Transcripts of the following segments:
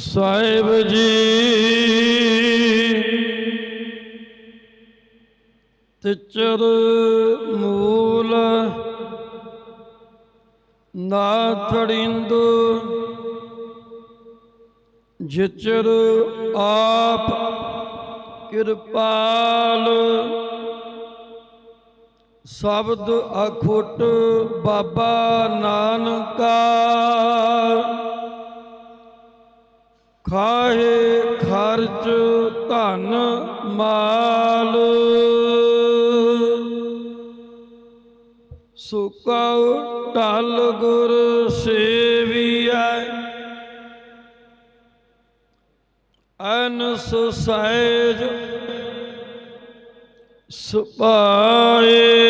ਸਾਹਿਬ ਜੀ। ਤਿਚਰ ਮੂਲ ਨਾਥੜਿੰਦ ਜਿਚਰ ਆਪ ਕਿਰਪਾਲ ਸ਼ਬਦ ਅਖੁੱਟ ਬਾਬਾ ਨਾਨਕਾ। ਖਾਏ ਖਰਚ ਧਨ ਮਾਲ। ਸੁਕਉ ਢਲ ਗੁਰ ਸੇਵੀਐ। ਅਨਸ ਸਹਿਜ ਸੁਪਾਏ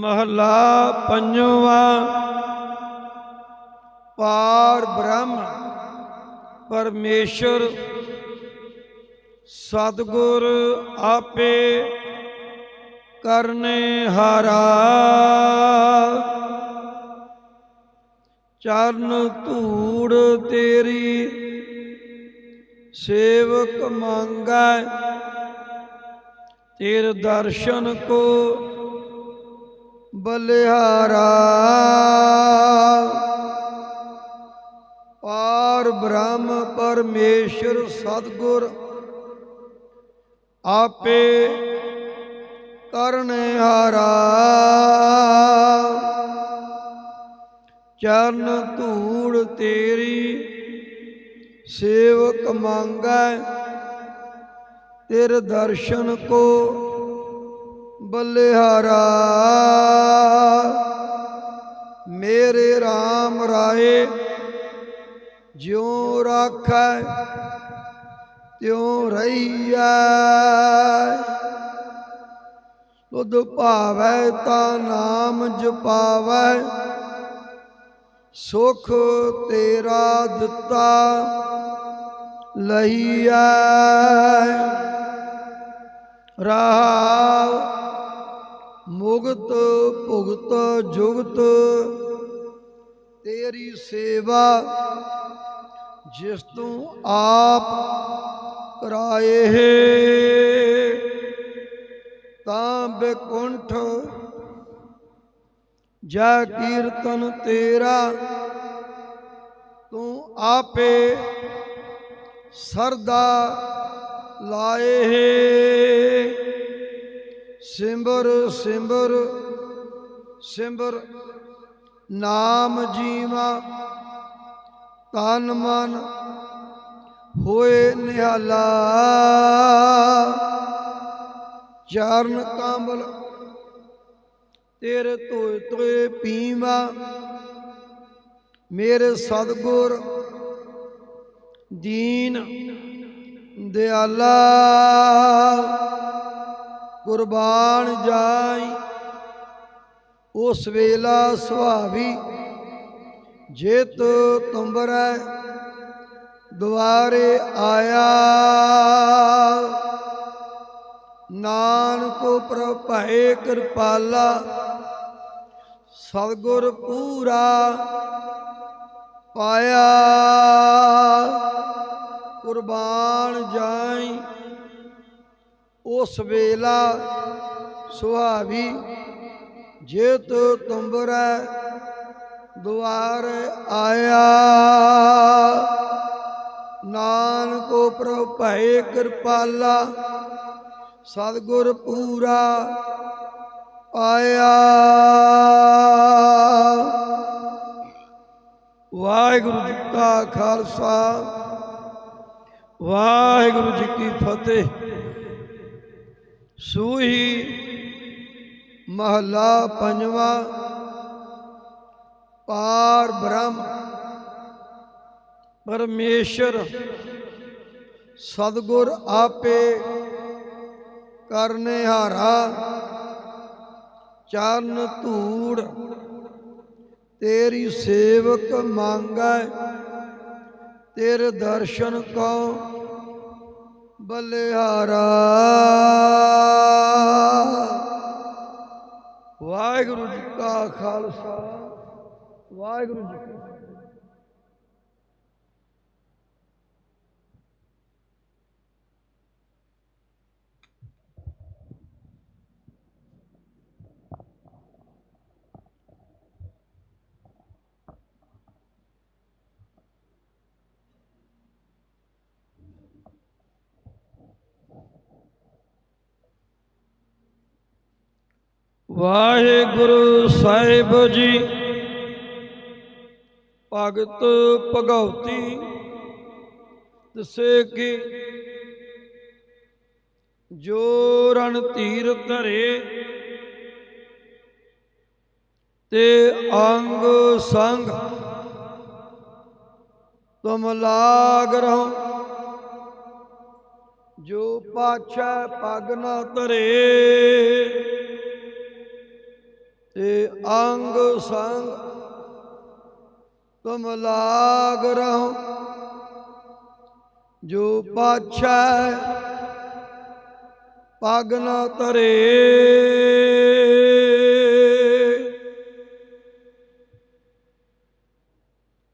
ਮਹਲਾ ਪੰਜਵਾਂ, ਪਾਰ ਬ੍ਰਹਮ, ਪਰਮੇਸ਼ਰ, ਸਤਗੁਰ ਆਪੇ ਕਰਨੇ ਹਾਰਾ। ਚਰਨ ਧੂੜ ਤੇਰੀ ਸੇਵਕ ਮੰਗੈ, ਤੇਰ ਦਰਸ਼ਨ ਕੋ ਬਲਿਹਾਰਾ। ਪਾਰ ਬ੍ਰਹਮ ਪਰਮੇਸ਼ਰ ਸਤਗੁਰ, ਆਪੇ ਕਰਨੇ ਹਾਰਾ। ਚਰਨ ਧੂੜ ਤੇਰੀ ਸੇਵਕ ਮੰਗੈ, ਤੇਰੇ ਦਰਸ਼ਨ ਕੋ ਬਲਿਹਾਰਾ। ਮੇਰੇ RAM ਰਾਏ, ਜਿਉ ਰਾਖੈ, ਤਿਉ ਰਹੀਐ। ਤੁਧ ਭਾਵੈ ਤਾ ਨਾਮ ਜਪਾਵੈ, ਸੁਖ ਤੇਰਾ ਦਿੱਤਾ ਲਈਐ। ਰਾਹ ਭੁਗਤ ਭੁਗਤ, ਜੁਗਤ। ਤੇਰੀ ਸੇਵਾ ਜਿਸ ਤੂੰ ਆਪ ਕਰਾਏ ਤਾਂ ਬੇਕੁੰਠ ਜੈ ਕੀਰਤਨ ਤੇਰਾ ਤੂੰ ਆਪੇ ਸਰਦਾ ਲਾਏ ਸਿਮਰ ਸਿਮਰ ਸਿਮਰ, ਨਾਮ ਜੀਵਾ, ਤਨ ਮਨ, ਹੋਏ ਨਿਹਾਲਾ। ਚਰਨ ਕਮਲ ਤੇਰੇ ਧੋਏ ਤੋਏ ਪੀਵਾ। ਮੇਰੇ ਸਤਗੁਰ, ਦੀਨ, ਦਿਆਲਾ। ਕੁਰਬਾਨ ਜਾਈ ਉਸ ਵੇਲਾ ਸੁਹਾਵੀ, ਜੇਤ ਤੁੰਬਰੈ, ਦੁਆਰੇ ਆਇਆ। ਨਾਨਕ ਪ੍ਰਭੈ ਕਿਰਪਾਲਾ, ਸਤਗੁਰ ਪੂਰਾ ਪਾਇਆ। ਕੁਰਬਾਨ ਜਾਈ ਉਸ ਵੇਲਾ ਸੁਹਾਵੀ ਜੇ ਜੇਤ ਤੁੰਬਰੈ ਦੁਆਰ ਆਇਆ। ਨਾਨਕੋ ਪ੍ਰਭ ਪ੍ਰਭੈ ਕਿਰਪਾਲਾ, ਸਤਗੁਰ ਪੂਰਾ ਆਇਆ ਵਾਹਿਗੁਰੂ ਜੀ ਕਾ ਖਾਲਸਾ, ਵਾਹਿਗੁਰੂ ਜੀ ਕੀ ਫਤਿਹ। ਸੂਹੀ ਮਹਲਾ ਪੰਜਵਾ, ਪਾਰ ਬ੍ਰਹਮ, ਪਰਮੇਸ਼ਰ, ਸਤਗੁਰ ਆਪੇ ਕਰਨੇ ਹਾਰਾ, ਚਰਨ ਧੂੜ, ਤੇਰੀ ਸੇਵਕ ਮੰਗੈ, ਤੇਰੇ ਦਰਸ਼ਨ ਕੋ ਬਲਿਹਾਰਾ। ਵਾਹਿਗੁਰੂ ਜੀ ਕਾ ਖਾਲਸਾ। ਵਾਹਿਗੁਰੂ ਜੀ ਵਾਹਿਗੁਰੂ ਸਾਹਿਬ ਜੀ। ਭਗਤ ਭਗਉਤੀ ਦਸੇ ਕਿ ਜੋ ਰਣ ਧੀਰ ਧਰੇ ਤੇ ਅੰਗ ਸੰਗ ਤੁਮ ਲਾਗ ਰਹੋ। ਜੋ ਪਾਛੈ ਪਗ ਨਾ ਧਰੇ ਤੇ ਅੰਗ ਸੰਗ ਤੁਮ ਲਾਗ ਰਹੋ। ਜੋ ਪਾਛੈ ਪਗ ਨ ਧਰੇ।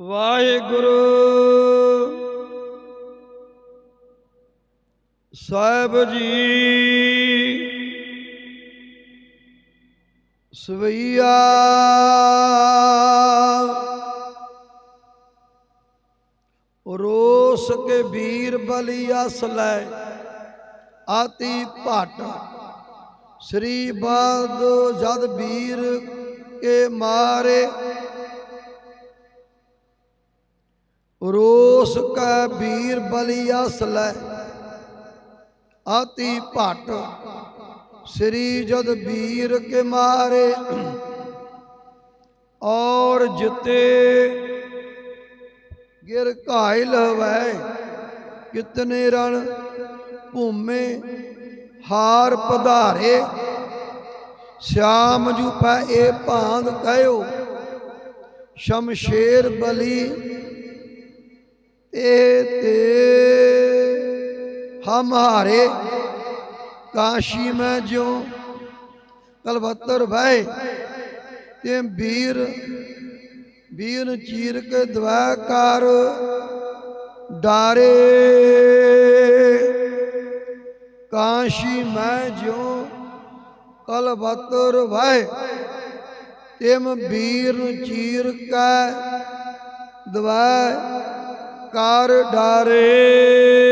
ਵਾਹਿਗੁਰੂ ਸਾਹਿਬ ਜੀ। ਸਵਈਆ। ਰੋਸ ਕੇ ਵੀਰ ਬਲੀ ਅਸਲੈ ਆਤੀ ਭਟ। ਸ੍ਰੀ ਬਾਦ ਜਦ ਵੀਰ ਕੇ ਮਾਰੇ। ਰੋਸ ਕੈ ਵੀਰ ਬਲੀ ਅਸਲੈ ਆਤੀ ਭਟ। ਸ੍ਰੀ ਜਦ ਵੀਰ ਕੇ ਮਾਰੇ ਔਰ ਜਿਤੇ ਗਿਰ ਘਾਇਲ ਹਵੈ, ਕਿਤਨੇ ਰਣ ਭੂਮੇ ਹਾਰ ਪਧਾਰੇ। ਸ਼ਾਮ ਜੂ ਪੈ ਇਹ ਭਾਂਗ ਕਹਿਓ, ਸ਼ਮਸ਼ੇਰ ਬਲੀ ਤੇ ਤੇ ਹਮਾਰੇ ਕਾਸ਼ੀ ਮੈਂ ਜਿਉ, ਕਲਵੱਤਰ ਭੈ ਤੇ ਵੀਰ ਵੀਰ ਚੀਰ ਕੇ ਦਵਾ ਕਰ ਡਾਰੇ। ਕਾਸ਼ੀ ਮੈਂ ਜਿਉ, ਕਲਵੱਤਰ ਭੈ ਤਿਮ ਵੀਰ ਚੀਰ ਕੇ ਦਵਾ ਕਰ ਡਾਰੇ।